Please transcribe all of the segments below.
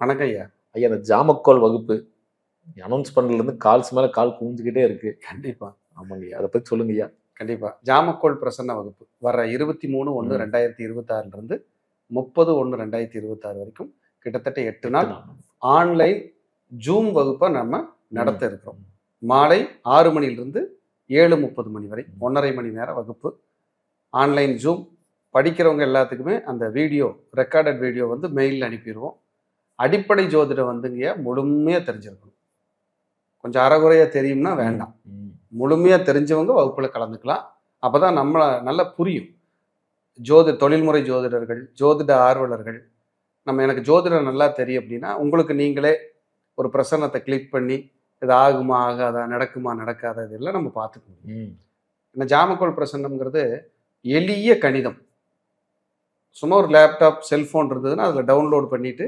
வணக்கம் ஐயா. ஐயா அந்த ஜாமக்கோல் வகுப்பு அனௌன்ஸ் பண்ணதுலேருந்து கால்ஸ் மேலே கால் குவிஞ்சுக்கிட்டே இருக்கு. கண்டிப்பா. ஆமாங்க ஐயா அதை பற்றி சொல்லுங்க ஐயா. கண்டிப்பா. ஜாமக்கோள் பிரசன்ன வகுப்பு. வர இருபத்தி மூணு ஒன்று. ரெண்டாயிரத்தி இருபத்தாறுல இருந்து முப்பது ஒன்று ரெண்டாயிரத்தி இருபத்தாறு வரைக்கும் கிட்டத்தட்ட எட்டு நாள் ஆன்லைன் ஜூம் வகுப்பை நம்ம நடத்த இருக்கிறோம். மாலை ஆறு மணிலிருந்து ஏழு முப்பது மணி வரை. ஒன்றரை மணி நேர வகுப்பு. Online Zoom. படிக்கிறவங்க எல்லாத்துக்குமே அந்த வீடியோ ரெக்கார்டட் வீடியோ வந்து மெயிலில் அனுப்பிடுவோம். அடிப்படை ஜோதிடம் வந்துங்க முழுமையாக தெரிஞ்சிருக்கணும். கொஞ்சம் அறகுறையாக தெரியும்னா வேண்டாம். முழுமையாக தெரிஞ்சவங்க வகுப்பில் கலந்துக்கலாம். அப்போ தான் நம்மளை நல்லா புரியும். ஜோதி தொழில்முறை ஜோதிடர்கள் ஜோதிட ஆர்வலர்கள் நம்ம எனக்கு ஜோதிடம் நல்லா தெரியும் அப்படின்னா உங்களுக்கு நீங்களே ஒரு பிரசன்னத்தை கிளிக் பண்ணி இது ஆகுமா ஆகாதா நடக்குமா நடக்காதா இதெல்லாம் நம்ம பார்த்துக்க முடியும். இந்த ஜாமக்கோல் பிரசன்னம்ங்கிறது எளிய கணிதம். சும்மா ஒரு லேப்டாப் செல்ஃபோன் இருந்ததுன்னா அதில் டவுன்லோட் பண்ணிட்டு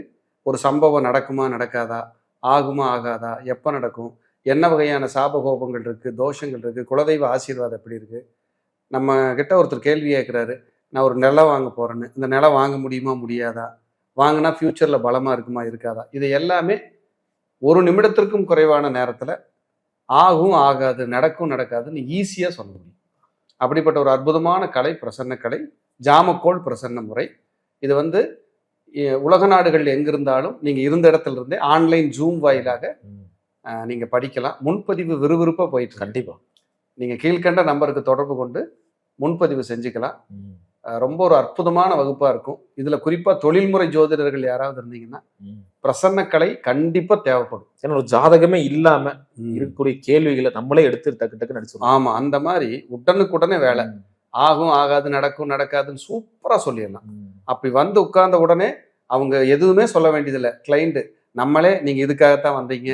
ஒரு சம்பவம் நடக்குமா நடக்காதா? ஆகுமா ஆகாதா? எப்போ நடக்கும்? என்ன வகையான சாபகோபங்கள் இருக்குது தோஷங்கள் இருக்குது குலதெய்வ ஆசீர்வாதம் எப்படி இருக்குது நம்ம கிட்ட ஒருத்தர் கேள்வி கேட்குறாரு நான் ஒரு நிலம் வாங்க போகிறேன்னு இந்த நிலம் வாங்க முடியுமா முடியாதா? வாங்கினா ஃப்யூச்சரில் பலமாக இருக்குமா இருக்காதா? இது எல்லாமே ஒரு நிமிடத்திற்கும் குறைவான நேரத்தில் ஆகும் ஆகாது நடக்கும் நடக்காதுன்னு ஈஸியாக சொல்ல முடியும். அப்படிப்பட்ட ஒரு அற்புதமான கலை பிரசன்ன கலை ஜாமக்கோள் பிரசன்ன முறை. இது வந்து உலக நாடுகள் எங்கிருந்தாலும் நீங்கள் இருந்த இடத்துல இருந்தே ஆன்லைன் ஜூம் வாயிலாக ம். அஹ், நீங்க படிக்கலாம். முன்பதிவு விறுவிறுப்பா போயிட்டு இருக்கு கண்டிப்பா. நீங்க கீழ்கண்ட நம்பருக்கு தொடர்பு கொண்டு முன்பதிவு செஞ்சுக்கலாம். ரொம்ப ஒரு அற்புதமான வகுப்பா இருக்கும். இதுல குறிப்பா தொழில்முறை ஜோதிடர்கள் யாராவது இருந்தீங்கன்னா ம். பிரசன்ன கலை கண்டிப்பா தேவைப்படும். ஏன்னா ஒரு ஜாதகமே இல்லாம இருக்கக்கூடிய கேள்விகளை நம்மளே எடுத்து டக்கு டக்கு நடிச்சு ஆமா அந்த மாதிரி உடனுக்குடனே வேலை. ஆகும் ஆகாது நடக்கும் நடக்காதுன்னு சூப்பரா சொல்லிடலாம். அப்படி வந்து உட்கார்ந்த உடனே அவங்க எதுவுமே சொல்ல வேண்டியதில்லை. கிளைண்ட் நம்மளே நீங்க இதுக்காகத்தான் வந்தீங்க.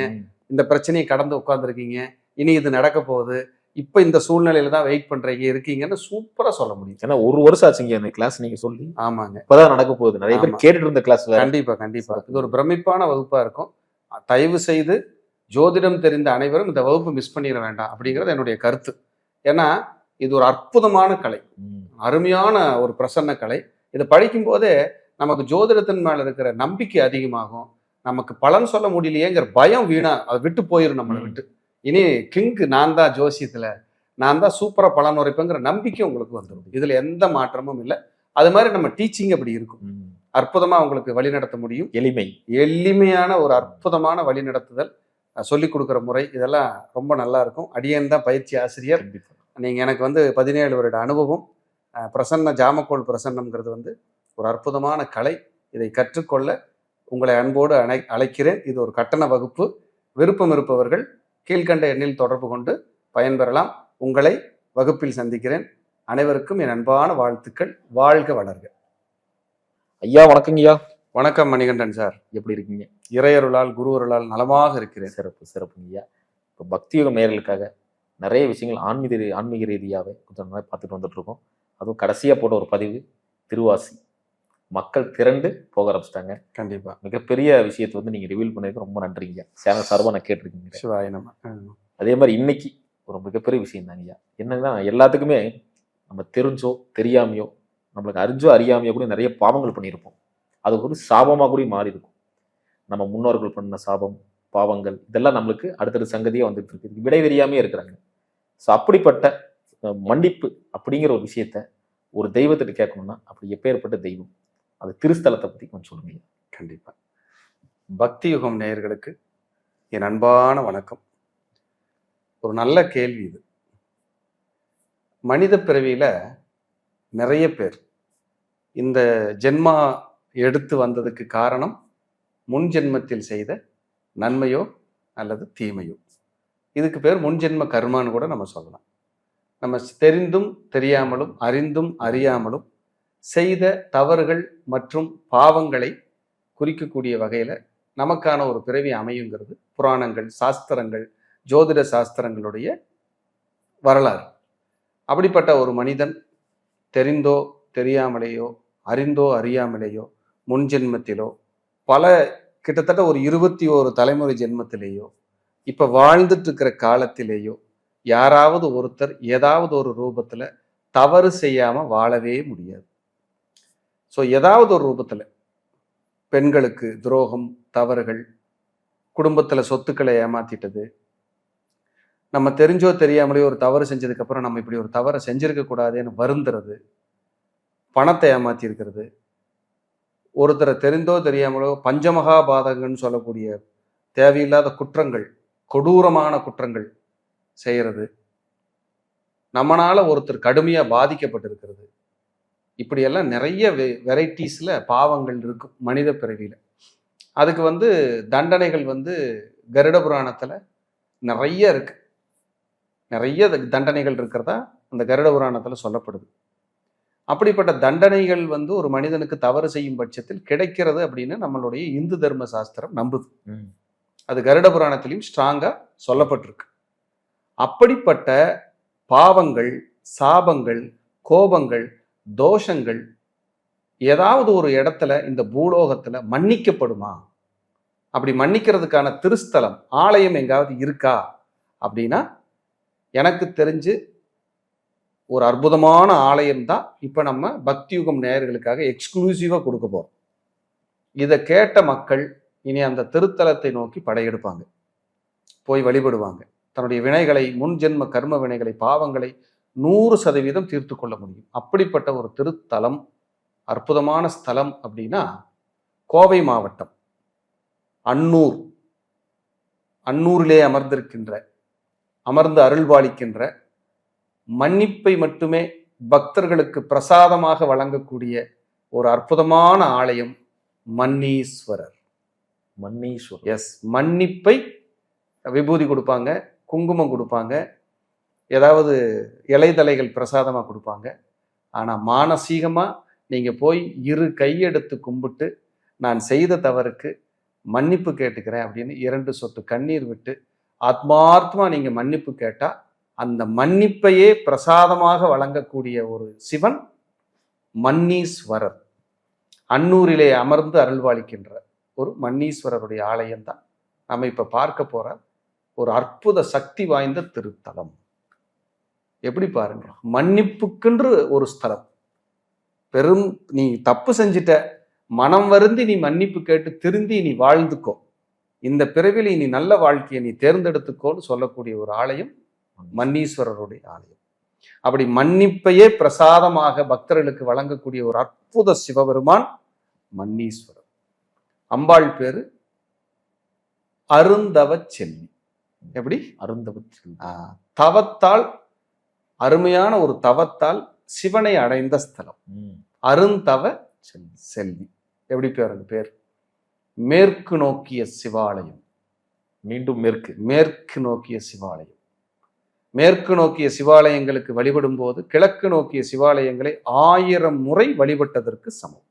இந்த பிரச்சனையை கடந்து உட்காந்துருக்கீங்க இனி இது நடக்க போகுது. இப்போ இந்த சூழ்நிலையில தான் வெயிட் பண்றீங்க இருக்கீங்கன்னு சூப்பரா சொல்ல முடியும். ஏன்னா ஒரு வருஷம் ஆச்சுங்க அந்த கிளாஸ் நீங்க சொல்லி. ஆமாங்க. இப்பதான் நடக்க போகுது. நிறைய பேர். கேட்டுட்டு இருந்த கிளாஸ் கண்டிப்பா கண்டிப்பா. இது ஒரு பிரமிப்பான வகுப்பா இருக்கும். தயவு செய்து ஜோதிடம் தெரிந்த அனைவரும் இந்த வகுப்பு மிஸ் பண்ணிட வேண்டாம் அப்படிங்கிறது என்னுடைய கருத்து. ஏன்னா இது ஒரு அற்புதமான கலை. அருமையான ஒரு பிரசன்ன கலை. இதை படிக்கும் போதே நமக்கு ஜோதிடத்தின் மேல இருக்கிற நம்பிக்கை அதிகமாகும். நமக்கு பலன் சொல்ல முடியலையேங்கிற பயம் வீணா அதை விட்டு போயிடும் நம்மளை. விட்டு. இனி கிங்கு நான் தான் ஜோசியத்துல நான் தான் சூப்பரா பலன் உரைப்பேங்கிற நம்பிக்கை உங்களுக்கு வந்துடும் இதுல எந்த மாற்றமும் இல்லை. அது மாதிரி நம்ம டீச்சிங் அப்படி இருக்கும். அற்புதமா உங்களுக்கு வழிநடத்த முடியும். எளிமை. எளிமையான ஒரு அற்புதமான வழிநடத்துதல் சொல்லிக் கொடுக்குற முறை இதெல்லாம் ரொம்ப நல்லா இருக்கும். அடியன் தான் பயிற்சி ஆசிரியர். நீங்கள் எனக்கு வந்து பதினேழு வருட அனுபவம். பிரசன்ன ஜாமக்கோள் பிரசன்னம்ங்கிறது வந்து ஒரு அற்புதமான கலை. இதை கற்றுக்கொள்ள உங்களை அன்போடு அழை அழைக்கிறேன். இது ஒரு கட்டண வகுப்பு. விருப்பம் இருப்பவர்கள் கீழ்க்கண்ட எண்ணில் தொடர்பு கொண்டு பயன்பெறலாம். உங்களை வகுப்பில் சந்திக்கிறேன். அனைவருக்கும் என் அன்பான வாழ்த்துக்கள். வாழ்க வளர்க ஐயா வணக்கங்க ஐயா. வணக்கம் மணிகண்டன் சார். எப்படி இருக்கீங்க? இறையருளால் குருவருளால் நலமாக இருக்கிறேன். சிறப்பு சிறப்புங்க ஐயா. இப்போ பக்தியுகம் நேயர்களுக்காக நிறைய விஷயங்கள் ஆன்மீக ஆன்மீக ரீதியாகவே கொஞ்சம் நல்லா பார்த்துட்டு வந்துட்டு இருக்கோம் அதுவும் கடைசியாக போட்ட ஒரு பதிவு திருவாசி. மக்கள் திரண்டு போக ஆரம்பிச்சிட்டாங்க. கண்டிப்பா. மிகப்பெரிய விஷயத்தை வந்து நீங்கள் ரிவீல் பண்ணதுக்கு ரொம்ப நன்றிங்க சேனல் சார்பாக நான் கேட்டிருக்கீங்க சிவாய நம்ம அதே மாதிரி இன்னைக்கு ஒரு மிகப்பெரிய விஷயம் தாங்க ஐயா என்னன்னா எல்லாத்துக்குமே நம்ம தெரிஞ்சோ தெரியாமையோ நம்மளுக்கு அறிஞ்சோ அறியாமையோ கூட நிறைய பாவங்கள் பண்ணியிருப்போம். அது ஒரு சாபமாக கூட மாறி இருக்கும் நம்ம முன்னோர்கள் பண்ண சாபம் பாவங்கள் இதெல்லாம் நம்மளுக்கு அடுத்தடுத்த சங்கதியாக வந்துட்டு இருக்கு. விடை தெரியாமே இருக்கிறாங்க. ஸோ அப்படிப்பட்ட மன்னிப்பு அப்படிங்கிற ஒரு விஷயத்த ஒரு தெய்வத்திட்ட கேட்கணும்னா அப்படி எப்பேற்பட்ட தெய்வம்? அது திருஸ்தலத்தை பற்றி கொஞ்சம் சொல்லுங்க. கண்டிப்பாக பக்தி யுகம் நேயர்களுக்கு என் அன்பான வணக்கம். ஒரு நல்ல கேள்வி இது. மனித பிறவியில் நிறைய பேர் இந்த ஜென்மா எடுத்து வந்ததுக்கு காரணம் முன் ஜென்மத்தில் செய்த நன்மையோ அல்லது தீமையோ. இதுக்கு பேர் முன்ஜென்ம கர்மான்னு கூட நம்ம சொல்லலாம். நம்ம தெரிந்தும் தெரியாமலும் அறிந்தும் அறியாமலும் செய்த தவறுகள் மற்றும் பாவங்களை குறிக்கக்கூடிய வகையில் நமக்கான ஒரு பிறவி அமையுங்கிறது புராணங்கள் சாஸ்திரங்கள் ஜோதிட சாஸ்திரங்களுடைய வரலாறு. அப்படிப்பட்ட ஒரு மனிதன் தெரிந்தோ தெரியாமலேயோ அறிந்தோ அறியாமலேயோ முன் ஜென்மத்திலோ பல கிட்டத்தட்ட ஒரு இருபத்தி ஓரு தலைமுறை ஜென்மத்திலேயோ இப்போ வாழ்ந்துட்டு இருக்கிற காலத்திலேயோ யாராவது ஒருத்தர் ஏதாவது ஒரு ரூபத்தில் தவறு செய்யாமல் வாழவே முடியாது. ஸோ ஏதாவது ஒரு ரூபத்தில் பெண்களுக்கு துரோகம் தவறுகள் குடும்பத்தில் சொத்துக்களை ஏமாத்திட்டது நம்ம தெரிஞ்சோ தெரியாமலே ஒரு தவறு செஞ்சதுக்கப்புறம் நம்ம இப்படி ஒரு தவறை செஞ்சுருக்கக்கூடாதுன்னு வருந்துறது பணத்தை ஏமாத்தி இருக்கிறது ஒருத்தரை தெரிந்தோ தெரியாமலோ பஞ்சமகா பாதகன்னு சொல்லக்கூடிய தேவையில்லாத குற்றங்கள் கொடூரமான குற்றங்கள் செய்யறது. நம்மனால ஒருத்தர் கடுமையா பாதிக்கப்பட்டிருக்கிறது. இப்படியெல்லாம் நிறைய வெரைட்டிஸ்ல பாவங்கள் இருக்கும் மனித பிறவியில. அதுக்கு வந்து தண்டனைகள் வந்து கருட புராணத்துல நிறைய இருக்கு. நிறைய தண்டனைகள் இருக்கிறதா அந்த கருட புராணத்துல சொல்லப்படுது. அப்படிப்பட்ட தண்டனைகள் வந்து ஒரு மனிதனுக்கு தவறு செய்யும் பட்சத்தில் கிடைக்கிறது அப்படின்னு நம்மளுடைய இந்து தர்ம சாஸ்திரம் நம்புது. அது கருட புராணத்திலையும் ஸ்ட்ராங்கா சொல்லப்பட்டிருக்கு. அப்படிப்பட்ட பாவங்கள் சாபங்கள் கோபங்கள் தோஷங்கள் ஏதாவது ஒரு இடத்துல இந்த பூலோகத்தில் மன்னிக்கப்படுமா? அப்படி மன்னிக்கிறதுக்கான திருஸ்தலம் ஆலயம் எங்காவது இருக்கா? அப்படின்னா எனக்கு தெரிஞ்சு ஒரு அற்புதமான ஆலயம் தான் இப்போ நம்ம பக்தியுகம் நேயர்களுக்காக எக்ஸ்க்ளூசிவாக கொடுக்க போகிறோம் இதை கேட்ட மக்கள் இனி அந்த திருத்தலத்தை நோக்கி படையெடுப்பாங்க. போய் வழிபடுவாங்க. தன்னுடைய வினைகளை முன் ஜென்ம கர்ம வினைகளை பாவங்களை நூறு சதவீதம் தீர்த்து கொள்ள முடியும். அப்படிப்பட்ட ஒரு திருத்தலம் அற்புதமான ஸ்தலம் அப்படின்னா கோவை மாவட்டம். அன்னூர். அன்னூரிலே அமர்ந்திருக்கின்ற அமர்ந்து அருள்பாலிக்கின்ற மன்னிப்பை மட்டுமே பக்தர்களுக்கு பிரசாதமாக வழங்கக்கூடிய ஒரு அற்புதமான ஆலயம் மன்னீஸ்வரர். மன்னீஸ்வரர். எஸ் மன்னிப்பை விபூதி கொடுப்பாங்க. குங்குமம் கொடுப்பாங்க. ஏதாவது இலைதலைகள் பிரசாதமாக கொடுப்பாங்க. ஆனால் மானசீகமாக நீங்கள் போய் இரு கையெடுத்து கும்பிட்டு நான் செய்த தவறுக்கு மன்னிப்பு கேட்டுக்கிறேன் அப்படின்னு இரண்டு சொட்டு கண்ணீர் விட்டு ஆத்மார்த்தமாக நீங்கள் மன்னிப்பு கேட்டால் அந்த மன்னிப்பையே பிரசாதமாக வழங்கக்கூடிய ஒரு சிவன் மன்னீஸ்வரர். அன்னூரிலே அமர்ந்து அருள்வாளிக்கின்ற ஒரு மன்னீஸ்வரருடைய ஆலயம் தான் நம்ம இப்போ பார்க்க போகிற ஒரு அற்புத சக்தி வாய்ந்த திருத்தலம். எப்படி பாருங்க? மன்னிப்புக்குன்று ஒரு ஸ்தலம். பெரும் நீ தப்பு செஞ்சிட்ட. மனம் வருந்தி நீ மன்னிப்பு கேட்டு திருந்தி நீ வாழ்ந்துக்கோ. இந்த பிறவில நீ நல்ல வாழ்க்கையை நீ தேர்ந்தெடுத்துக்கோன்னு சொல்லக்கூடிய ஒரு ஆலயம் மன்னீஸ்வரருடைய ஆலயம். அப்படி மன்னிப்பையே பிரசாதமாக பக்தர்களுக்கு வழங்கக்கூடிய ஒரு அற்புத சிவபெருமான் மன்னீஸ்வரர். அம்பாள் பேரு அருந்தவ செல்வி எப்படி? அருந்தவத்தில் தவத்தால் அருமையான ஒரு தவத்தால் சிவனை அடைந்த ஸ்தலம். அருந்தவ. செல்வி. எப்படி பேர் அந்த பேர்? மேற்கு நோக்கிய சிவாலயம். மீண்டும் மேற்கு. மேற்கு நோக்கிய சிவாலயம். மேற்கு நோக்கிய சிவாலயங்களுக்கு வழிபடும் போது கிழக்கு நோக்கிய சிவாலயங்களை ஆயிரம் முறை வழிபட்டதற்கு சமம்.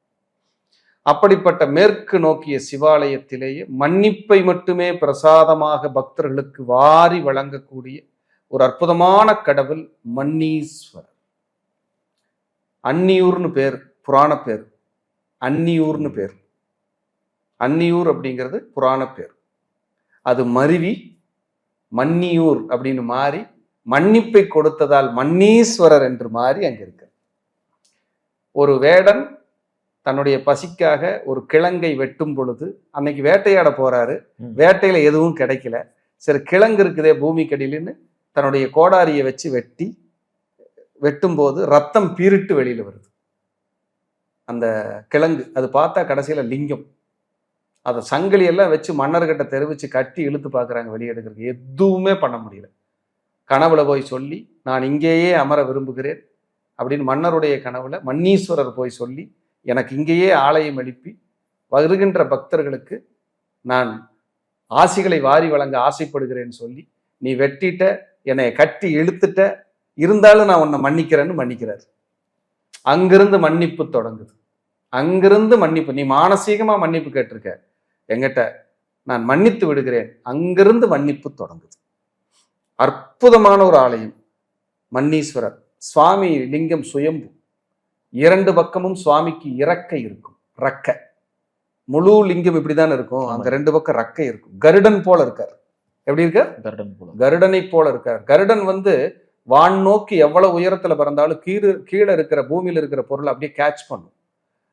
அப்படிப்பட்ட மேற்கு நோக்கிய சிவாலயத்திலேயே மன்னிப்பை மட்டுமே பிரசாதமாக பக்தர்களுக்கு வாரி வழங்கக்கூடிய ஒரு அற்புதமான கடவுள் மன்னீஸ்வரர். அன்னியூர்னு பேர் புராண பேர். அன்னியூர்னு பேர். அன்னியூர் அப்படிங்கிறது புராண பேர். அது மருவி மன்னியூர் அப்படின்னு மாறி மன்னிப்பை கொடுத்ததால் மன்னீஸ்வரர் என்று மாறி அங்கே இருக்கு. ஒரு வேடன் தன்னுடைய பசிக்காக ஒரு கிழங்கை வெட்டும் பொழுது அன்னைக்கு வேட்டையாட போறாரு. வேட்டையில எதுவும் கிடைக்கல. சரி கிழங்கு இருக்குதே பூமிக்கடியிலன்னு தன்னுடைய கோடாரியை வச்சு வெட்டி வெட்டும்போது ரத்தம் பீரிட்டு வெளியில வருது. அந்த கிழங்கு அது பார்த்தா கடைசியில லிங்கம். அதை சங்கிலி எல்லாம் வச்சு மன்னர்கிட்ட தெரிவிச்சு கட்டி இழுத்து பார்க்குறாங்க வெளியெடுக்கிறதுக்கு எதுவுமே பண்ண முடியல. கனவுல போய் சொல்லி நான் இங்கேயே அமர விரும்புகிறேன் அப்படின்னு மன்னருடைய கனவுல மன்னீஸ்வரர் போய் சொல்லி எனக்கு இங்கேயே ஆலயம் எழுப்பி வருகின்ற பக்தர்களுக்கு நான் ஆசிகளை வாரி வழங்க ஆசைப்படுகிறேன்னு சொல்லி நீ வெட்டிட்ட என்னை கட்டி இழுத்துட்ட இருந்தாலும் நான் உன்னை மன்னிக்கிறேன்னு மன்னிக்கிறார். அங்கிருந்து மன்னிப்பு தொடங்குது. அங்கிருந்து மன்னிப்பு நீ மானசீகமாக மன்னிப்பு கேட்டிருக்க. எங்கிட்ட நான் மன்னித்து விடுகிறேன். அங்கிருந்து மன்னிப்பு தொடங்குது. அற்புதமான ஒரு ஆலயம். மன்னீஸ்வரர் சுவாமி லிங்கம் சுயம்பு. இரண்டு பக்கமும் சுவாமிக்கு இறக்கை இருக்கும் ரக்க முழு லிங்கம் இப்படிதான் இருக்கும். அங்க ரெண்டு பக்கம் ரக்கை இருக்கும். கருடன் போல இருக்கார். எப்படி இருக்கார்? கருடன் போல. கருடனை போல இருக்கார். கருடன் வந்து வான் நோக்கி எவ்வளவு உயரத்துல பறந்தாலும் கீழே கீழே இருக்கிற பூமியில இருக்கிற பொருளை அப்படியே கேட்ச் பண்ணும்.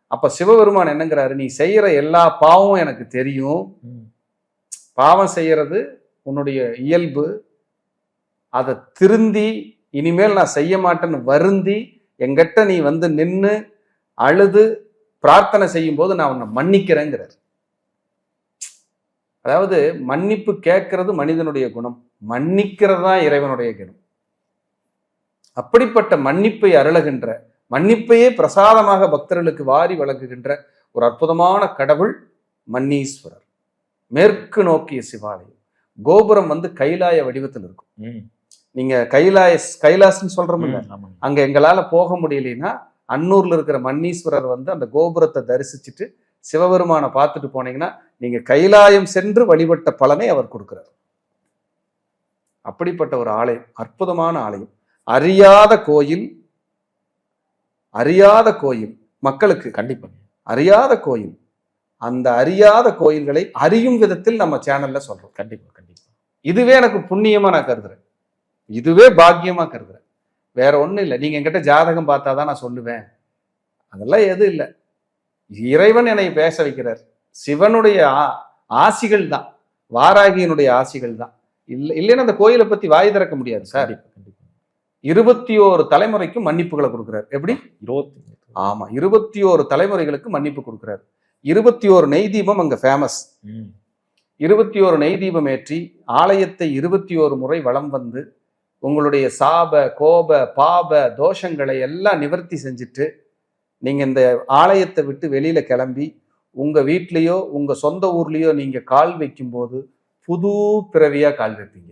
அப்ப சிவபெருமான் என்னங்கிறாரு நீ செய்யற எல்லா பாவமும் எனக்கு தெரியும். பாவம் செய்யறது உன்னுடைய இயல்பு. அதை திருந்தி இனிமேல் நான் செய்ய மாட்டேன்னு வருந்தி எங்கிட்ட நீ வந்து நின்னு அழுது பிரார்த்தனை செய்யும் போது நான் உன்னை மன்னிக்கிறேங்கிறார். அதாவது மன்னிப்பு கேட்கறது மனிதனுடைய குணம் மன்னிக்கிறது தான் இறைவனுடைய குணம் அப்படிப்பட்ட மன்னிப்பை அருளுகின்ற மன்னிப்பையே பிரசாதமாக பக்தர்களுக்கு வாரி வழங்குகின்ற ஒரு அற்புதமான கடவுள் மன்னீஸ்வரர். மேற்கு நோக்கிய சிவாலயம். கோபுரம் வந்து கைலாய வடிவத்தில் இருக்கும். நீங்க கைலாய கைலாசன்னு சொல்றோம்ல. அங்க எங்களால போக முடியலைன்னா அன்னூர்ல இருக்கிற மன்னீஸ்வரர் வந்து அந்த கோபுரத்தை தரிசிச்சுட்டு சிவபெருமானை பார்த்துட்டு போனீங்கன்னா நீங்க கைலாயம் சென்று வழிபட்ட பலனை அவர் கொடுக்கிறார். அப்படிப்பட்ட ஒரு ஆலயம் அற்புதமான ஆலயம். அறியாத கோயில் அறியாத கோயில் மக்களுக்கு. கண்டிப்பாங்க அறியாத கோயில். அந்த அறியாத கோயில்களை அறியும் விதத்தில் நம்ம சேனல்ல சொல்றோம். கண்டிப்பா கண்டிப்பா. இதுவே எனக்கு புண்ணியமா நான் கருதுறேன். இதுவே பாக்கியமா கருதுறேன் வேற ஒண்ணும் இல்லை. நீங்க என்கிட்ட ஜாதகம் பார்த்தாதான் நான் சொல்லுவேன். அதெல்லாம் எதுவும் இல்லை. இறைவன் என்னை பேச வைக்கிறார். சிவனுடைய ஆசிகள் தான். வாராகியினுடைய ஆசிகள் தான். இல்லை இல்லைன்னா அந்த கோயிலை பத்தி வாய் திறக்க முடியாது சார். இருபத்தி ஓரு தலைமுறைக்கும் மன்னிப்புகளை கொடுக்குறாரு. எப்படி? இருபத்தி ஆமா இருபத்தி ஓரு தலைமுறைகளுக்கு மன்னிப்பு கொடுக்குறாரு. இருபத்தி ஓரு நெய் தீபம் அங்க ஃபேமஸ். இருபத்தி ஓரு நெய் தீபம் ஏற்றி ஆலயத்தை இருபத்தி ஓரு முறை வலம் வந்து உங்களுடைய சாப கோப பாப தோஷங்களை எல்லாம் நிவர்த்தி செஞ்சுட்டு நீங்க இந்த ஆலயத்தை விட்டு வெளியில கிளம்பி உங்க வீட்லயோ உங்க சொந்த ஊர்லயோ நீங்க கால் வைக்கும்போது புது பிறவியா கால் வைப்பீங்க.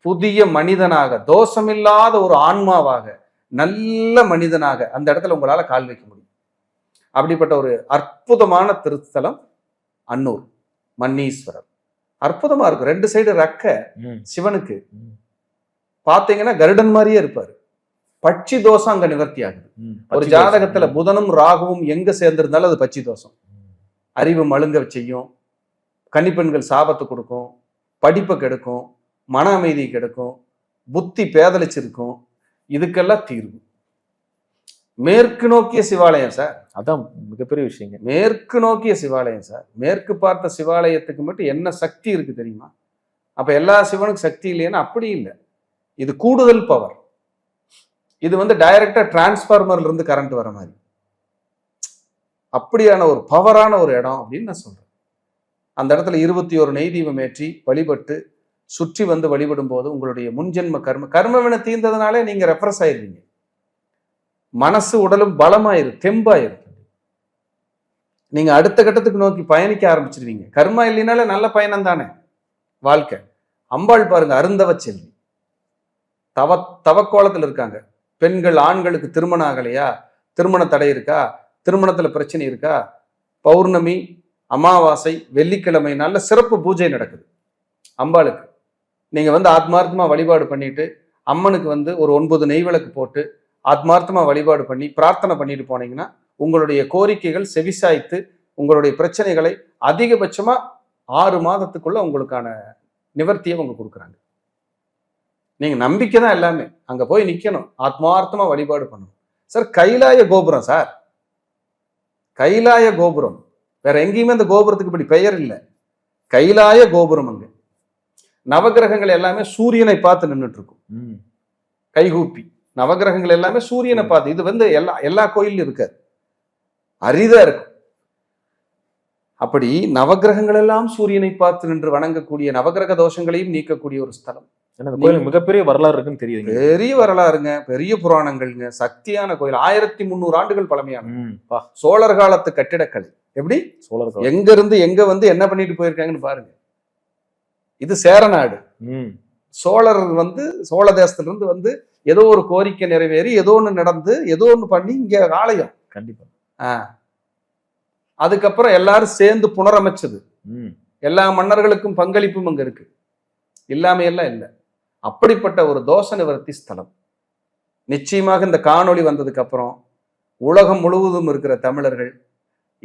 புதிய மனிதனாக தோஷமில்லாத ஒரு ஆன்மாவாக நல்ல மனிதனாக அந்த இடத்துல உங்களால கால் வைக்க முடியும். அப்படிப்பட்ட ஒரு அற்புதமான திருத்தலம் அன்னூர் மன்னீஸ்வரர். அற்புதமா இருக்கும். ரெண்டு சைடு ரெக்க. சிவனுக்கு. ம். பாத்தீங்கன்னா கருடன் மாதிரியே இருப்பாரு. பட்சி தோஷம் அங்க நிவர்த்தி ஆகுது. ஒரு ஜாதகத்துல. புதனும் ராகுவும் எங்க சேர்ந்திருந்தாலும் அது பட்சி தோஷம். அறிவு மழுங்க செய்யும். கன்னிப்பெண்கள் சாபத்தை கொடுக்கும். படிப்பை கெடுக்கும். மன அமைதி கெடுக்கும். புத்தி பேதலிச்சிருக்கும். இதுக்கெல்லாம் தீர்வு. மேற்கு நோக்கிய சிவாலயம் சார். அதான் மிகப்பெரிய விஷயங்க. மேற்கு நோக்கிய சிவாலயம் சார். மேற்கு பார்த்த சிவாலயத்துக்கு மட்டும் என்ன சக்தி இருக்கு தெரியுமா? அப்ப எல்லா சிவனுக்கும் சக்தி இல்லைன்னா அப்படி இல்லை. இது கூடுதல் பவர் இது வந்து டைரக்டா டிரான்ஸ்ஃபார்மர்ல இருந்து கரண்ட் வர மாதிரி. அப்படியான ஒரு பவரான ஒரு இடம் அப்படின்னு நான் சொல்றேன். அந்த இடத்துல இருபத்தி ஒரு நெய் தீபம் ஏற்றி வழிபட்டு சுற்றி வந்து வழிபடும் போது உங்களுடைய முன்ஜென்ம கர்ம கர்மவினை தீர்ந்ததுனாலே நீங்க ரெஃப்ரெஷ் ஆயிருவீங்க. மனசு உடலும் பலமாயிரு தெம்பாயிரு. நீங்க அடுத்த கட்டத்துக்கு நோக்கி பயணிக்க ஆரம்பிச்சிருவீங்க. கர்மா இல்லைனாலே நல்ல பயணம் தானே. வாழ்க்கை. அம்பாள் பாருங்க அருந்தவ செல்வி. தவ தவக்கோலத்தில் இருக்காங்க. பெண்கள் ஆண்களுக்கு திருமணம் ஆகலையா? திருமண தடை இருக்கா? திருமணத்தில் பிரச்சனை இருக்கா? பௌர்ணமி அமாவாசை வெள்ளிக்கிழமை நல்ல சிறப்பு பூஜை நடக்குது. அம்பாளுக்கு. நீங்கள் வந்து ஆத்மார்த்தமாக வழிபாடு பண்ணிட்டு அம்மனுக்கு வந்து ஒரு ஒன்பது நெய் விளக்கு போட்டு ஆத்மார்த்தமாக வழிபாடு பண்ணி பிரார்த்தனை பண்ணிட்டு போனீங்கன்னா உங்களுடைய கோரிக்கைகள் செவிசாய்த்து உங்களுடைய பிரச்சனைகளை அதிகபட்சமாக ஆறு மாதத்துக்குள்ள உங்களுக்கான நிவர்த்தியை அவங்க கொடுக்குறாங்க. நீங்க நம்பிக்கை தான் எல்லாமே. அங்க போய் நிக்கணும். ஆத்மார்த்தமா வழிபாடு பண்ணணும். சார் கைலாய கோபுரம் சார் கைலாய கோபுரம். வேற எங்கேயுமே அந்த கோபுரத்துக்கு இப்படி பெயர் இல்லை. கைலாய கோபுரம் அங்க. நவகிரகங்கள் எல்லாமே சூரியனை பார்த்து நின்றுட்டு இருக்கும். கைகூப்பி. நவகிரகங்கள் எல்லாமே சூரியனை பார்த்து. இது வந்து எல்லா எல்லா கோயிலும் இருக்காது. அரிதா இருக்கும். அப்படி நவகிரகங்கள் எல்லாம் சூரியனை பார்த்து நின்று வணங்கக்கூடிய நவகிரக தோஷங்களையும் நீக்கக்கூடிய ஒரு ஸ்தலம். கோயிலுக்கு மிகப்பெரிய வரலாறு இருக்குன்னு தெரியுதுங்க பெரிய வரலாறுங்க பெரிய புராணங்கள்ங்க சக்தியான கோயில். ஆயிரத்தி முந்நூறு ஆண்டுகள் பழமையான. சோழர் காலத்து கட்டிடக்கலை. எப்படி? சோழர். எங்க இருந்து எங்க வந்து என்ன பண்ணிட்டு போயிருக்காங்கன்னு பாருங்க. இது சேரநாடு. சோழர் வந்து சோழ தேசத்துல இருந்து வந்து ஏதோ ஒரு கோரிக்கை நிறைவேறி ஏதோ ஒண்ணு நடந்து ஏதோ ஒண்ணு பண்ணி இங்க ஆலயம். கண்டிப்பா. ஆஹ் அதுக்கப்புறம் எல்லாரும் சேர்ந்து புனரமைச்சது. எல்லா மன்னர்களுக்கும் பங்களிப்பும் அங்க இருக்கு. இல்லாம எல்லாம் இல்லை. அப்படிப்பட்ட ஒரு தோஷ நிவர்த்தி ஸ்தலம். நிச்சயமாக இந்த காணொளி வந்ததுக்கு அப்புறம் உலகம் முழுவதும் இருக்கிற தமிழர்கள்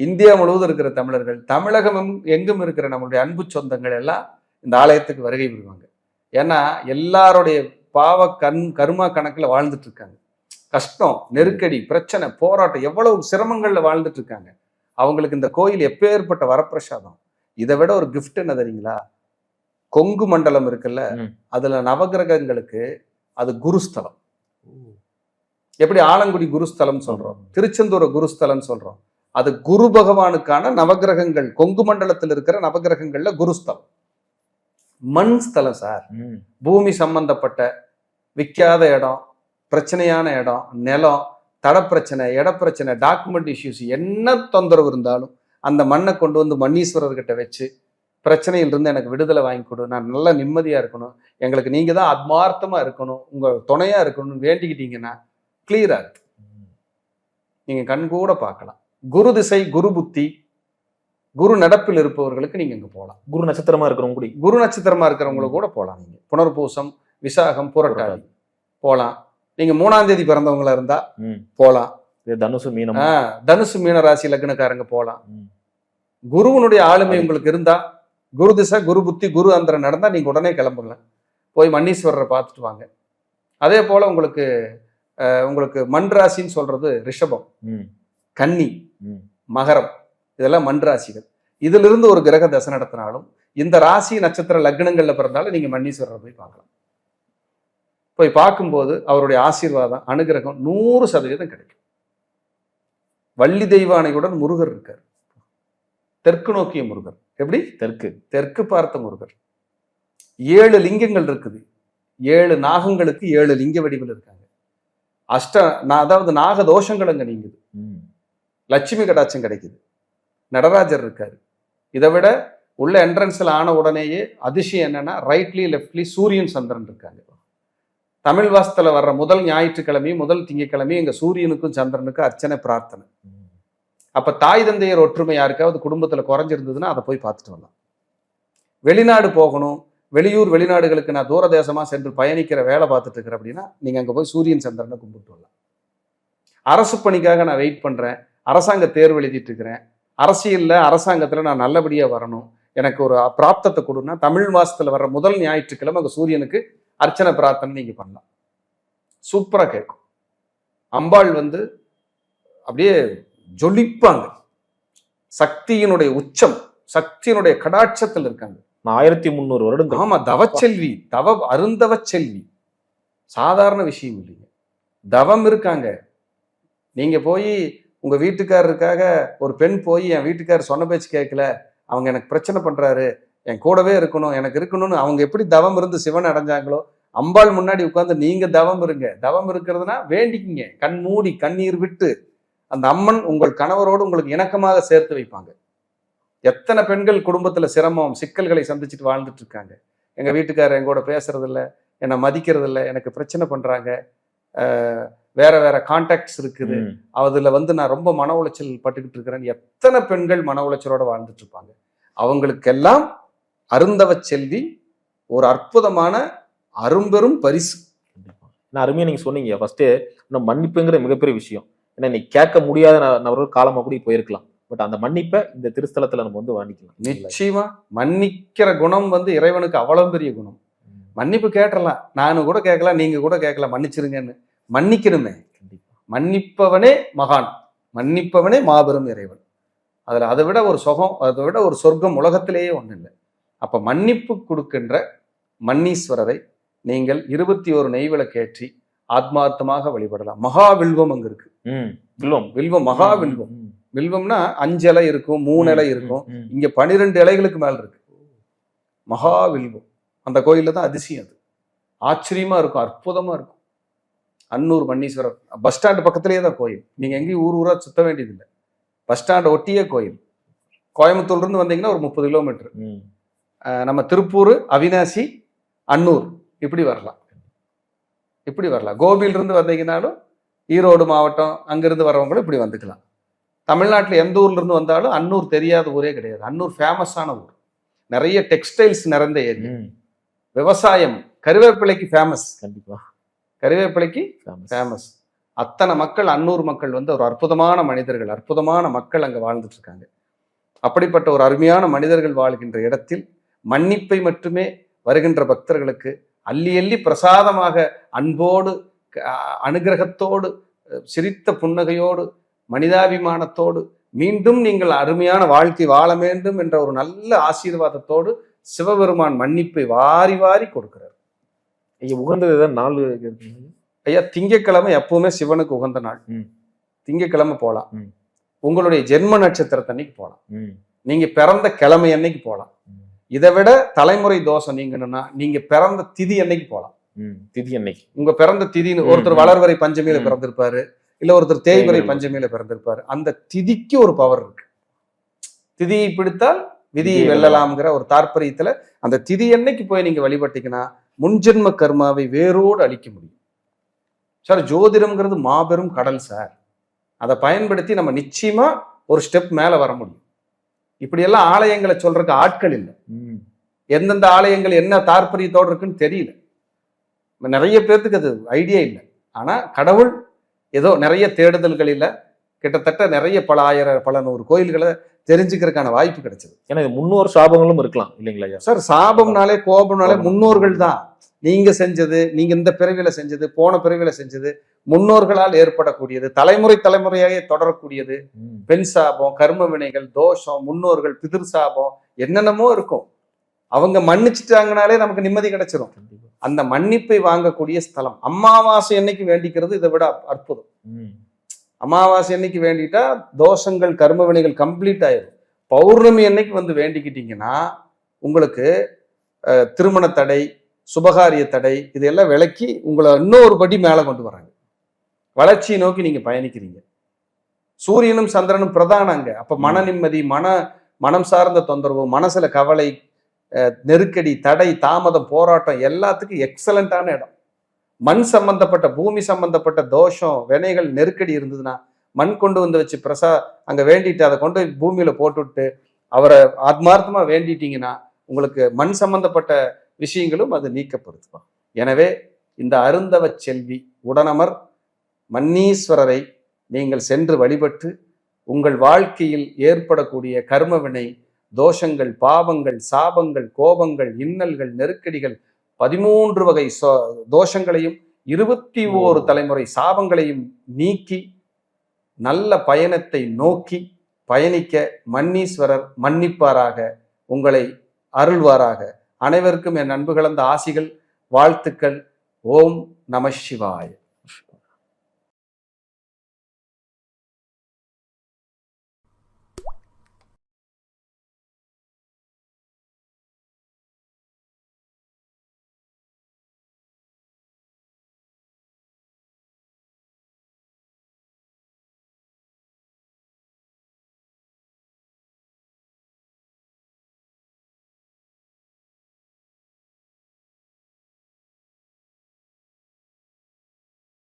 இந்தியா முழுவதும் இருக்கிற தமிழர்கள் தமிழகமும் எங்கும் இருக்கிற நம்மளுடைய அன்பு சொந்தங்கள் எல்லாம் இந்த ஆலயத்துக்கு வருகை விடுவாங்க ஏன்னா எல்லாருடைய பாவ கண் கர்மா கணக்கில் வாழ்ந்துட்டு இருக்காங்க. கஷ்டம் நெருக்கடி பிரச்சனை போராட்டம் எவ்வளவு சிரமங்களில் வாழ்ந்துட்டு இருக்காங்க. அவங்களுக்கு இந்த கோயில் எப்பேற்பட்ட வரப்பிரசாதம்? இதை விட ஒரு கிஃப்ட் என்ன தெரியுங்களா? கொங்கு மண்டலம் இருக்குல்ல. அதுல நவகிரகங்களுக்கு அது குருஸ்தலம். எப்படி ஆலங்குடி குருஸ்தலம் சொல்றோம் திருச்செந்தூர குருஸ்தலம் சொல்றோம் அது குரு பகவானுக்கான நவகிரகங்கள் கொங்கு மண்டலத்தில் இருக்கிற நவகிரகங்கள்ல குருஸ்தலம். மண் ஸ்தலம் சார். பூமி சம்பந்தப்பட்ட விற்காத இடம் பிரச்சனையான இடம் நிலம் தடப்பிரச்சனை இடப்பிரச்சனை டாக்குமெண்ட் இஷ்யூஸ் என்ன தொந்தரவு இருந்தாலும் அந்த மண்ணை கொண்டு வந்து மண்ணீஸ்வரர்கிட்ட வச்சு பிரச்சனையிலிருந்து எனக்கு விடுதலை வாங்கி கொடு. நான் நல்ல நிம்மதியா இருக்கணும். எங்களுக்கு நீங்க தான் ஆத்மார்த்தமா இருக்கணும். உங்க துணையா இருக்கணும்னு வேண்டிக்கிட்டீங்கன்னா கிளியரா இருக்கு. நீங்க கண் கூட பார்க்கலாம். குரு திசை குரு புத்தி குரு நடப்பில் இருப்பவர்களுக்கு நீங்க இங்க போகலாம் குரு நட்சத்திரமா இருக்கிறவங்க கூட. குரு நட்சத்திரமா இருக்கிறவங்களுக்கு கூட போகலாம் நீங்க. புனர்பூசம் விசாகம் புரட்டாதி போகலாம் நீங்க மூணாம் தேதி பிறந்தவங்களா இருந்தா ம். போகலாம் தனுசு மீனம். தனுசு மீன ராசி லக்னக்காரங்க போகலாம். குருவனுடைய ஆளுமை உங்களுக்கு இருந்தா குரு திசை குரு புத்தி குரு அந்தரம் நடந்தா நீங்க உடனே கிளம்புங்க. போய் மன்னீஸ்வரரை பார்த்துட்டு வாங்க. அதே போல உங்களுக்கு உங்களுக்கு மண் ராசின்னு சொல்றது ரிஷபம் ம். கன்னி. மகரம். இதெல்லாம் மண் ராசிகள் இதிலிருந்து ஒரு கிரக தசை நடத்தினாலும் இந்த ராசி நட்சத்திர லக்னங்கள்ல பிறந்தாலும் நீங்க மன்னீஸ்வரரை போய் பார்க்கலாம். போய் பார்க்கும்போது அவருடைய ஆசீர்வாதம் அனுகிரகம் நூறு சதவீதம் கிடைக்கும். வள்ளி தெய்வானையுடன் முருகர் இருக்கார். தெற்கு நோக்கிய முருகர். எப்படி? தெற்கு. தெற்கு பார்த்த முருகர். ஏழு லிங்கங்கள் இருக்குது. ஏழு நாகங்களுக்கு ஏழு லிங்க வடிவில் இருக்காங்க. அஷ்ட அதாவது நாக தோஷங்கள் அங்க நீங்குது. லட்சுமி கடாட்சம் கிடைக்குது. நடராஜர் இருக்காரு. இதை விட உள்ள என்ட்ரன்ஸ்ல ஆன உடனேயே அதிசயம் என்னன்னா ரைட்லி லெஃப்ட்லி சூரியன் சந்திரன் இருக்காங்க. தமிழ் வாசத்துல வர்ற முதல் ஞாயிற்றுக்கிழமையும் முதல் திங்கட்கிழமையும் எங்க சூரியனுக்கும் சந்திரனுக்கும் அர்ச்சனை பிரார்த்தனை. அப்போ தாய் தந்தையர் ஒற்றுமை யாருக்காவது குடும்பத்தில் குறைஞ்சிருந்ததுன்னா அதை போய் பார்த்துட்டு வரலாம். வெளிநாடு போகணும். வெளியூர் வெளிநாடுகளுக்கு நான் தூரதேசமாக சென்று பயணிக்கிற வேலை பார்த்துட்டு இருக்கிறேன் அப்படின்னா நீங்கள் அங்கே போய் சூரியன் சந்திரனை கும்பிட்டு வரலாம். அரசு பணிக்காக நான் வெயிட் பண்ணுறேன் அரசாங்க தேர்வு எழுதிட்டு இருக்கிறேன். அரசியலில் அரசாங்கத்தில் நான் நல்லபடியாக வரணும். எனக்கு ஒரு பிராப்தத்தை கொடுன்னா தமிழ் மாதத்தில் வர்ற முதல் ஞாயிற்றுக்கிழமை அங்கே சூரியனுக்கு அர்ச்சனை பிரார்த்தனை நீங்கள் பண்ணலாம். சூப்பராக கேட்கும். அம்பாள் வந்து அப்படியே ஜொலிப்பாங்க. சக்தியினுடைய உச்சம் சக்தியினுடைய கடாட்சத்தில் இருக்காங்க. நான் ஆயிரத்தி முந்நூறு வருடங்கள். ஆமா தவச்செல்வி தவ அருந்தவ செல்வி சாதாரண விஷயம் இல்லைங்க. தவம் இருக்காங்க. நீங்க போய் உங்க வீட்டுக்காரருக்காக ஒரு பெண் போய் என் வீட்டுக்காரர் சொன்ன பேச்சு கேட்கல. அவங்க எனக்கு பிரச்சனை பண்றாரு. என் கூடவே இருக்கணும் எனக்கு இருக்கணும்னு அவங்க எப்படி தவம் இருந்து சிவன் அடைஞ்சாங்களோ அம்பாள் முன்னாடி உட்கார்ந்து நீங்க தவம் இருங்க. தவம் இருக்கிறதுனா வேண்டிக்கிங்க. கண் மூடி கண்ணீர் விட்டு. அந்த அம்மன் உங்கள் கணவரோடு உங்களுக்கு இணக்கமாக சேர்த்து வைப்பாங்க. எத்தனை பெண்கள் குடும்பத்துல சிரமம் சிக்கல்களை சந்திச்சுட்டு வாழ்ந்துட்டு இருக்காங்க. எங்க வீட்டுக்காரர் என் கூட பேசுறது இல்ல என்னை மதிக்கிறது இல்ல எனக்கு பிரச்சனை பண்றாங்க. அஹ் வேற வேற கான்டாக்ட்ஸ் இருக்குது. அதுல வந்து நான் ரொம்ப மன உளைச்சல் பட்டுக்கிட்டு இருக்கிறேன். எத்தனை பெண்கள் மன உளைச்சலோட வாழ்ந்துட்டு இருப்பாங்க. அவங்களுக்கெல்லாம் அருந்தவ செல்வி ஒரு அற்புதமான அரும்பெரும் பரிசு. கண்டிப்பா. நான் அருமையா நீங்க சொன்னீங்க. ஃபர்ஸ்ட் இன்னும் மன்னிப்புங்கிற மிகப்பெரிய விஷயம். ஏன்னா நீ கேட்க முடியாத நபர்கள் காலமா கூட போயிருக்கலாம். பட் அந்த மன்னிப்பை இந்த திருஸ்தலத்துல நம்ம வந்து வாங்கிக்கலாம். நிச்சயமா. மன்னிக்கிற குணம் வந்து இறைவனுக்கு அவ்வளவு பெரிய குணம். மன்னிப்பு கேட்டலாம் நானும் கூட கேட்கலாம் நீங்க கூட கேட்கலாம். மன்னிச்சிருங்கன்னு. மன்னிக்கணுமே. மன்னிப்பவனே மகான். மன்னிப்பவனே மாபெரும் இறைவன். அதுல அதை விட ஒரு சுகம் அதை விட ஒரு சொர்க்கம் உலகத்திலேயே ஒண்ணு இல்லை அப்ப மன்னிப்பு கொடுக்கின்ற மன்னீஸ்வரரை நீங்கள் இருபத்தி ஒரு நெய்விளக்கேற்றி ஆத்மார்த்தமாக வழிபடலாம். மகா வில்வம் அங்க இருக்கு. வில்வம். வில்வம் மகா வில்வம். வில்வம்னா அஞ்சு இலை இருக்கும் மூணு இலை இருக்கும். இங்க பனிரெண்டு இலைகளுக்கு மேல இருக்கு. மகா வில்வம். அந்த கோயில்ல தான் அதிசயம் அது. ஆச்சரியமா இருக்கும் அற்புதமா இருக்கும். அன்னூர் மன்னீஸ்வரர் பஸ் ஸ்டாண்ட் பக்கத்திலேயே தான் கோயில். நீங்க எங்கேயும் ஊர் ஊரா சுத்த வேண்டியதில்லை. பஸ் ஸ்டாண்ட் ஒட்டியே கோயில். கோயம்புத்தூர்ல இருந்து வந்தீங்கன்னா ஒரு முப்பது கிலோமீட்டர். நம்ம திருப்பூர் அவினாசி அன்னூர் இப்படி வரலாம். இப்படி வரலாம். கோபியில இருந்து வந்தீங்கன்னாலும் ஈரோடு மாவட்டம் அங்கிருந்து வரவங்களும் இப்படி வந்துக்கலாம். தமிழ்நாட்டில் எந்த ஊர்ல இருந்து வந்தாலும் அன்னூர் தெரியாத ஊரே கிடையாது. அன்னூர் ஃபேமஸான ஊர். நிறைய டெக்ஸ்டைல்ஸ் நிறைந்த ஏரியா. விவசாயம் கருவேப்பிலைக்கு ஃபேமஸ் கண்டிப்பா. கருவேப்பிலைக்கு. ஃபேமஸ் அத்தனை மக்கள் அன்னூர் மக்கள் வந்து ஒரு அற்புதமான மனிதர்கள். அற்புதமான மக்கள் அங்க வாழ்ந்துட்டு இருக்காங்க அப்படிப்பட்ட ஒரு அருமையான மனிதர்கள் வாழ்கின்ற இடத்தில் மன்னிப்பை மட்டுமே வருகின்ற பக்தர்களுக்கு அள்ளி அள்ளி பிரசாதமாக அன்போடு அனுகிரகத்தோடு சிரித்த புன்னகையோடு மனிதாபிமானத்தோடு மீண்டும் நீங்கள் அருமையான வாழ்க்கை வாழ வேண்டும் என்ற ஒரு நல்ல ஆசீர்வாதத்தோடு சிவபெருமான் மன்னிப்பை வாரி வாரி கொடுக்கிறார். ஐயா உகந்தது ஏதாவது நாள்? ஐயா திங்கட்கிழமை எப்பவுமே சிவனுக்கு உகந்த நாள். ம். திங்கட்கிழமை போகலாம். உங்களுடைய ஜென்ம நட்சத்திரத்தன்னைக்கு போகலாம் நீங்க பிறந்த கிழமை அன்னைக்கு போகலாம் இதை விட தலைமுறை தோஷம் நீங்கணும்னா நீங்க பிறந்த திதி அன்னைக்கு போகலாம். திதி அன்னைக்கு உங்க பிறந்த திதின்னு ஒருத்தர். வளர்வரை பஞ்சமியில. பிறந்திருப்பாரு இல்ல ஒருத்தர் தேய்வரை. பஞ்சமியில பிறந்திருப்பாரு அந்த திதிக்கு ஒரு பவர் இருக்கு திதியை பிடித்தால் விதியை வெல்லலாம்ங்கிற ஒரு தாற்பயத்துல அந்த திதி அன்னைக்கு போய் நீங்க வழிபட்டீங்கன்னா முன்ஜென்ம கர்மாவை வேரோடு அழிக்க முடியும் சார் ஜோதிடம்ங்கிறது மாபெரும் கடல் சார் அதை பயன்படுத்தி நம்ம நிச்சயமா ஒரு ஸ்டெப் மேல வர முடியும் இப்படியெல்லாம் ஆலயங்களை சொல்றதுக்கு ஆட்கள் இல்லை. எந்தெந்த ஆலயங்கள் என்ன தாற்பயத்தோடு இருக்குன்னு தெரியல. நிறைய பேர்த்துக்கு அது ஐடியா இல்லை. ஆனா கடவுள் ஏதோ நிறைய தேடுதல்கள் இல்லை. கிட்டத்தட்ட நிறைய பல ஆயிரம் பல நூறு கோயில்களை தெரிஞ்சுக்கிறதுக்கான வாய்ப்பு கிடைச்சது. ஏன்னா இது முன்னோர் சாபங்களும் இருக்கலாம் இல்லைங்களா ஐயா? சார் சாபம்னாலே கோபம்னாலே கோபம். முன்னோர்கள் தான். நீங்க செஞ்சது நீங்க இந்த பிறவியில செஞ்சது போன பிறவியில செஞ்சது முன்னோர்களால் ஏற்படக்கூடியது தலைமுறை தலைமுறையாக தொடரக்கூடியது. பெண் சாபம் கர்ம வினைகள் தோஷம் முன்னோர்கள் பிதிர் சாபம் என்னென்னமோ இருக்கும். அவங்க மன்னிச்சிட்டாங்கனாலே நமக்கு நிம்மதி கிடைச்சிரும். கண்டிப்பா. அந்த மன்னிப்பை வாங்கக்கூடிய ஸ்தலம். அமாவாசை அன்னைக்கு வேண்டிக்கிறது இதை விட அற்புதம். அமாவாசை அன்னைக்கு வேண்டிட்டா தோஷங்கள் கர்ம வினைகள் கம்ப்ளீட் ஆயிடும் பௌர்ணமி அன்னைக்கு வந்து வேண்டிக்கிட்டீங்கன்னா உங்களுக்கு திருமண தடை சுபகாரிய தடை இதெல்லாம் விலக்கி உங்களை இன்னொரு படி மேலே கொண்டு வராங்க வளர்ச்சியை நோக்கி நீங்க பயணிக்கிறீங்க. சூரியனும் சந்திரனும் பிரதானங்க. அப்ப மன நிம்மதி மன மனம் சார்ந்த தொந்தரவு மனசுல கவலை நெருக்கடி தடை தாமதம் போராட்டம் எல்லாத்துக்கும் எக்ஸலண்டான இடம். மண் சம்பந்தப்பட்ட பூமி சம்பந்தப்பட்ட தோஷம் வினைகள் நெருக்கடி இருந்ததுன்னா மண் கொண்டு வந்து வச்சு பிரசா அங்க வேண்டிட்டு அதை கொண்டு பூமியில போட்டுவிட்டு அவரை ஆத்மார்த்தமா வேண்டிட்டீங்கன்னா உங்களுக்கு மண் சம்பந்தப்பட்ட விஷயங்களும் அது நீக்கப்படுது எனவே இந்த அருந்தவ செல்வி உடனமர் மன்னீஸ்வரரை நீங்கள் சென்று வழிபட்டு உங்கள் வாழ்க்கையில் ஏற்படக்கூடிய கர்மவினை தோஷங்கள் பாவங்கள் சாபங்கள் கோபங்கள் இன்னல்கள் நெருக்கடிகள் பதிமூன்று வகை தோஷங்களையும் இருபத்தி ஓரு தலைமுறை சாபங்களையும் நீக்கி நல்ல பயணத்தை நோக்கி பயணிக்க மன்னீஸ்வரர் மன்னிப்பாராக உங்களை அருள்வாராக. அனைவருக்கும் என் அன்பு கலந்த ஆசிகள் வாழ்த்துக்கள். ஓம் நம சிவாய.